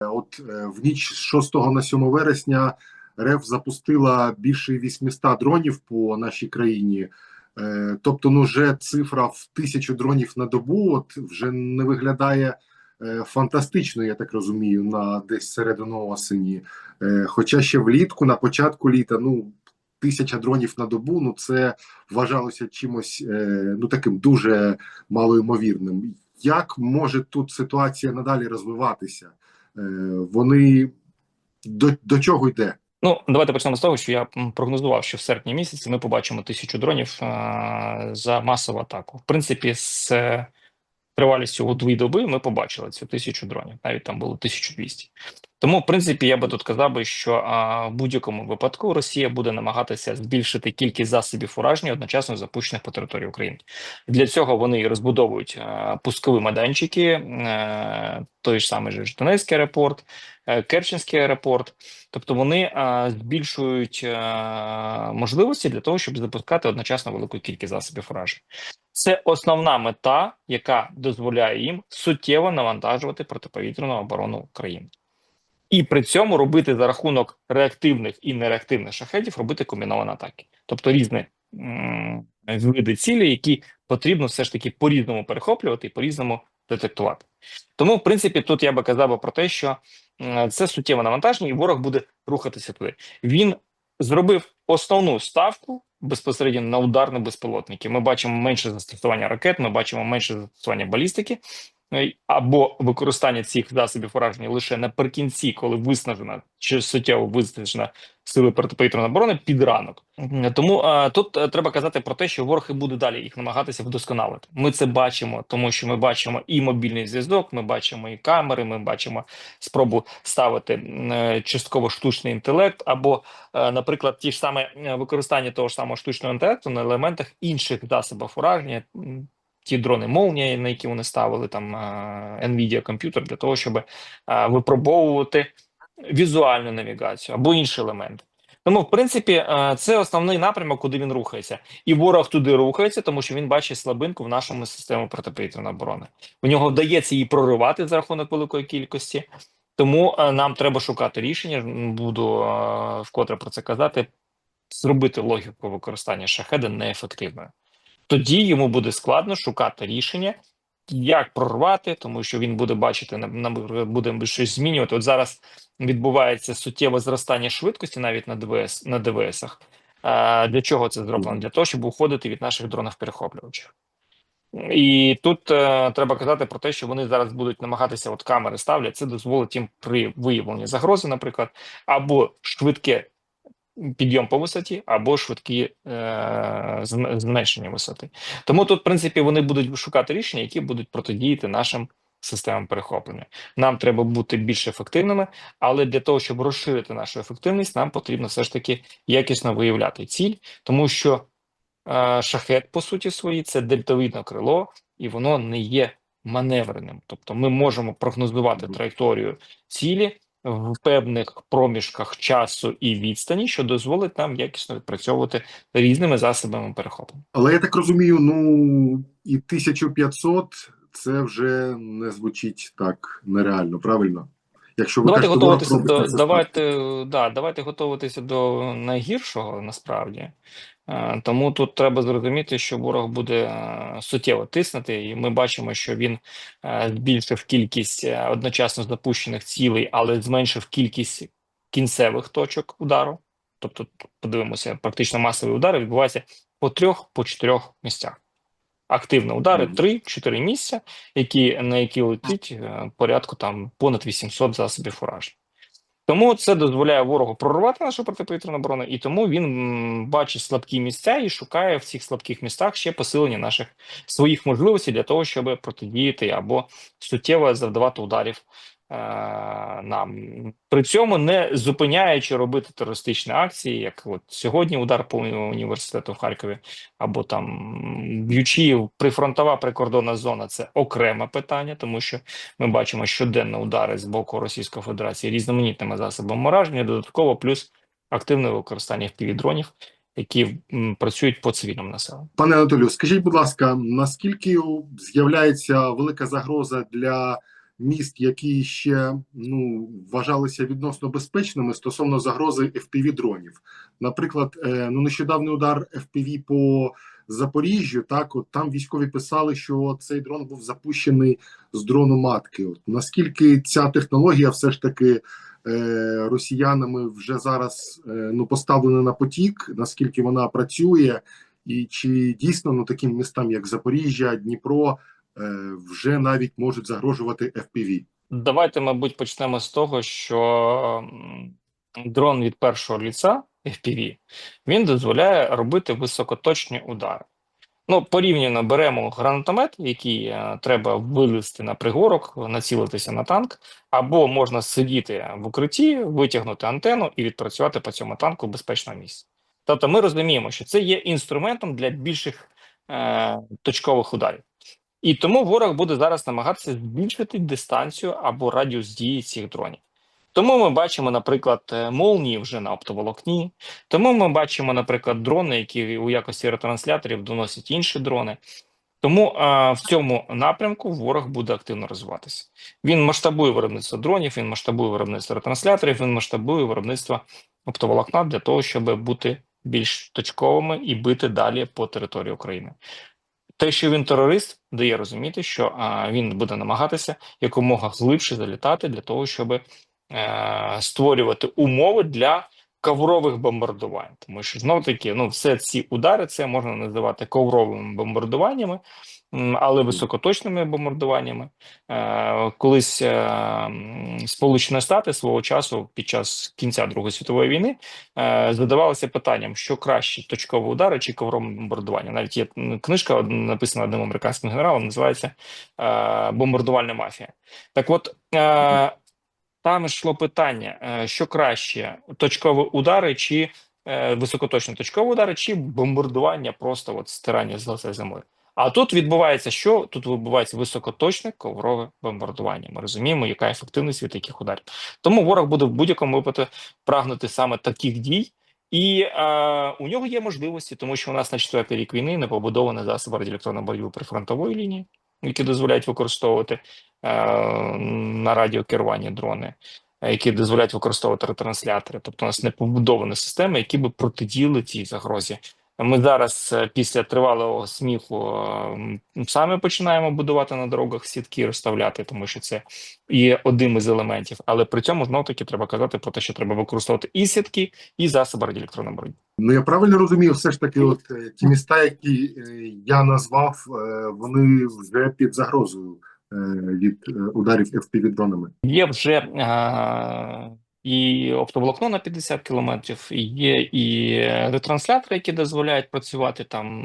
От е, в ніч з 6 на 7 вересня РФ запустила більше 800 дронів по нашій країні. Е, Тобто, ну вже цифра в тисячу дронів на добу от вже не виглядає е, фантастично, я так розумію, на десь середину осені. Хоча ще влітку, на початку літа, ну тисяча дронів на добу, ну це вважалося чимось ну таким дуже малоймовірним. Як може тут ситуація надалі розвиватися? Е, Вони до, до чого йде? Ну, давайте почнемо з того, що я прогнозував, що в серпні місяці ми побачимо тисячу дронів а, за масову атаку. В принципі, з е, тривалістю у дві доби ми побачили цю тисячу дронів, навіть там було 1200. Тому, в принципі, я би тут казав би, що а, в будь-якому випадку Росія буде намагатися збільшити кількість засобів ураження одночасно запущених по території України. Для цього вони і розбудовують а, пускові майданчики, е, той ж самий ж Донецький аеропорт, е, Керченський аеропорт. Тобто вони а, збільшують а, можливості для того, щоб запускати одночасно велику кількість засобів ураження. Це основна мета, яка дозволяє їм суттєво навантажувати протиповітряну оборону України. І при цьому робити за рахунок реактивних і нереактивних шахетів робити комбіновані атаки, тобто різні види цілі, які потрібно все ж таки по-різному перехоплювати і по-різному детектувати. Тому, в принципі, тут я би казав про те, що це суттєве навантаження, і ворог буде рухатися туди. Він зробив основну ставку безпосередньо на ударні безпілотники. Ми бачимо менше застосування ракет, ми бачимо менше застосування балістики. Е, Або використання цих засобів ураження лише наприкінці, коли виснажена чи суттєво виснажена сили протиповітряної оборони під ранок. Тому е, тут е, треба казати про те, що ворог і буде далі їх намагатися вдосконалити. Ми це бачимо, тому що ми бачимо і мобільний зв'язок, ми бачимо і камери, ми бачимо спробу ставити е, частково штучний інтелект, або, е, наприклад, ті ж саме використання того ж самого штучного інтелекту на елементах інших засобів ураження. Ті дрони молнія, на які вони ставили там е, Nvidia комп'ютер для того, щоб е, випробовувати візуальну навігацію або інші елементи. Тому, в принципі, е, це основний напрямок, куди він рухається, і ворог туди рухається, тому що він бачить слабинку в нашому системі протиповітряної оборони. У нього вдається її проривати за рахунок великої кількості. Тому нам треба шукати рішення. Буду вкотре про це казати. Зробити логіку використання шахеда неефективною. Тоді йому буде складно шукати рішення, як прорвати, тому що він буде бачити, буде щось змінювати. От зараз відбувається суттєве зростання швидкості навіть на ДВС на ДВСах. Для чого це зроблено? Для того, щоб уходити від наших дронів перехоплювачів. І тут е, треба казати про те, що вони зараз будуть намагатися, от камери ставлять, це дозволить їм при виявленні загрози, наприклад, або швидке підйом по висоті, або швидкі е, зменшення висоти. Тому тут, в принципі, вони будуть шукати рішення, які будуть протидіяти нашим системам перехоплення. Нам треба бути більш ефективними, але для того, щоб розширити нашу ефективність, нам потрібно все ж таки якісно виявляти ціль, тому що е, шахет, по суті своїй, це дельтовидне крило, і воно не є маневреним. Тобто ми можемо прогнозувати траєкторію цілі в певних проміжках часу і відстані, що дозволить нам якісно відпрацьовувати різними засобами перехоплення. Але я так розумію, ну і 1500 це вже не звучить так нереально, правильно? Якщо ви Давайте кажете, готуватися до давайте, да, давайте готуватися до найгіршого насправді. Е, Тому тут треба зрозуміти, що ворог буде е, суттєво тиснути, і ми бачимо, що він е, збільшив кількість одночасно запущених цілей, але зменшив кількість кінцевих точок удару. Тобто, подивимося, практично масові удари відбуваються по трьох, по чотирьох місцях. Активні удари Мгм. 3-4 місця, які, на які летить е, порядку там понад 800 засобів уражень. Тому це дозволяє ворогу прорвати нашу протиповітряну оборону, і тому він бачить слабкі місця і шукає в цих слабких містах ще посилення наших своїх можливостей для того, щоб протидіяти або суттєво завдавати ударів нам. При цьому не зупиняючи робити терористичні акції, як от сьогодні удар по університету в Харкові, або там б'ючи прифронтова прикордонна зона, це окреме питання, тому що ми бачимо щоденно удари з боку Російської Федерації різноманітними засобами ураження, додатково плюс активне використання впівдронів, які працюють по цивільному населенню. Пане Анатолію, скажіть, будь ласка, наскільки з'являється велика загроза для міст, які ще ну вважалися відносно безпечними стосовно загрози fpv дронів. Наприклад, е, ну нещодавний удар FPV по Запоріжжю. Так, от там військові писали, що цей дрон був запущений з дрону матки. От наскільки ця технологія все ж таки е, росіянами вже зараз е, ну поставлена на потік, наскільки вона працює, і чи дійсно ну таким містам, як Запоріжжя, Дніпро, вже навіть можуть загрожувати FPV? Давайте, мабуть, почнемо з того, що дрон від першого ліца FPV, він дозволяє робити високоточні удари. Ну, порівняно беремо гранатомет, який е, треба вилізти на пригорок, націлитися на танк, або можна сидіти в укритті, витягнути антенну і відпрацювати по цьому танку в безпечному місці. Тобто ми розуміємо, що це є інструментом для більших е, точкових ударів. І тому ворог буде зараз намагатися збільшити дистанцію або радіус дії цих дронів. Тому ми бачимо, наприклад, е, молнії вже на оптоволокні. Тому ми бачимо, наприклад, дрони, які у якості ретрансляторів доносять інші дрони. Тому а, в цьому напрямку ворог буде активно розвиватися. Він масштабує виробництво дронів, він масштабує виробництво ретрансляторів, він масштабує виробництво оптоволокна для того, щоб бути більш точковими і бити далі по території України. Те, що він терорист, дає розуміти, що а, він буде намагатися якомога глибше залітати для того, щоб е, створювати умови для коврових бомбардувань. Тому що знов таки, ну, все ці удари це можна називати ковровими бомбардуваннями, але високоточними бомбардуваннями. Е, колись е, Сполучені Штати свого часу під час кінця Другої світової війни е, задавалися питанням, що краще точкові удари чи коврове бомбардування. Навіть є книжка написана одним американським генералом, називається Бомбардувальна мафія. Так от. Там йшло питання, що краще: точкові удари, чи високоточні точкові удари, чи бомбардування, просто от стирання з лиця землі. А тут відбувається що? Тут відбувається високоточне коврове бомбардування. Ми розуміємо, яка ефективність від таких ударів. Тому ворог буде в будь-якому випадку прагнути саме таких дій. І е, у нього є можливості, тому що у нас на четвертий рік війни не побудовані засоби радіоелектронної боротьби прифронтової лінії, які дозволяють використовувати е, на радіокерування дрони, які дозволяють використовувати ретранслятори. Тобто, у нас не побудовані системи, які би протидіяли цій загрозі. Ми зараз е, після тривалого сміху е, саме починаємо будувати на дорогах сітки, розставляти, тому що це є одним із елементів. Але при цьому знов таки треба казати про те, що треба використовувати і сітки, і засоби радіоелектронної боротьби. Ну я правильно розумію, все ж таки, от е, ті міста, які я назвав, вони вже під загрозою від ударів FPV дронами. Є вже е, і оптоволокно на 50 кілометрів, і є і ретранслятори, які дозволяють працювати там.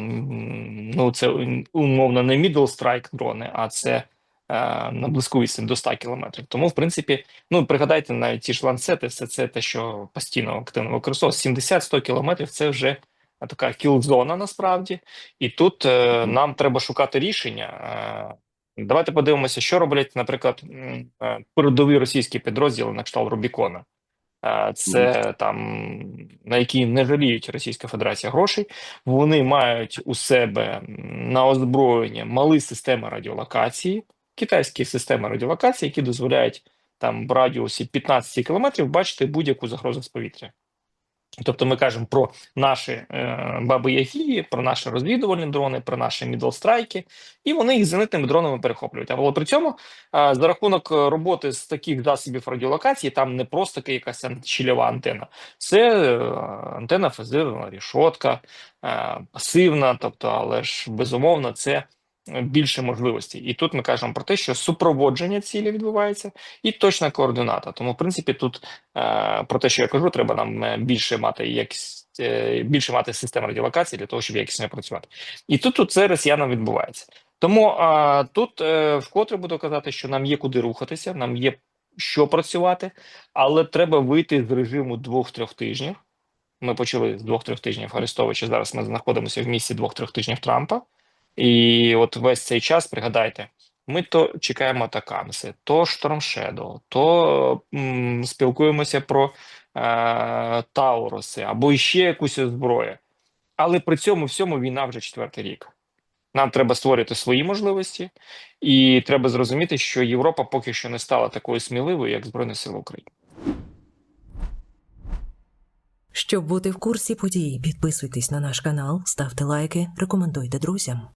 Ну, це умовно не middle strike дрони, а це е, на близьку відстань до 100 кілометрів. Тому, в принципі, ну пригадайте навіть ті ж ланцети, все це те, що постійно активно використовується. 70-100 кілометрів це вже така кілзона насправді. І тут е, нам треба шукати рішення. Е, Давайте подивимося, що роблять, наприклад, е, передові російські підрозділи на кшталт Рубікона. Це там на які не жаліють Російська Федерація грошей. Вони мають у себе на озброєння мали системи радіолокації, китайські системи радіолокації, які дозволяють там в радіусі 15 кілометрів бачити будь-яку загрозу з повітря. Тобто ми кажемо про наші е, баби Ягі, про наші розвідувальні дрони, про наші мідлстрайки, і вони їх зенитними дронами перехоплюють. Але при цьому за рахунок е, роботи з таких засобів радіолокації, там не просто якась щільова антена, це е, антенна фазирована, рішотка, е, пасивна, тобто, але ж безумовно, це більше можливостей. І тут ми кажемо про те, що супроводження цілі відбувається, і точна координата. Тому, в принципі, тут е, про те, що я кажу, треба нам е, більше мати якість, е, більше мати систем радіолокації для того, щоб якісно працювати. І тут, тут це росіянам відбувається. Тому а, тут е, вкотре буду казати, що нам є куди рухатися, нам є що працювати, але треба вийти з режиму двох-трьох тижнів. Ми почали з двох-трьох тижнів Арестовича. Зараз ми знаходимося в місці двох-трьох тижнів Трампа. І от весь цей час, пригадайте, ми то чекаємо атакамси, то Shadow, то спілкуємося про е, Тауруси або іще якусь зброю. Але при цьому всьому війна вже четвертий рік. Нам треба створити свої можливості, і треба зрозуміти, що Європа поки що не стала такою сміливою, як Збройні Сили України. Щоб бути в курсі подій, підписуйтесь на наш канал, ставте лайки, рекомендуйте друзям.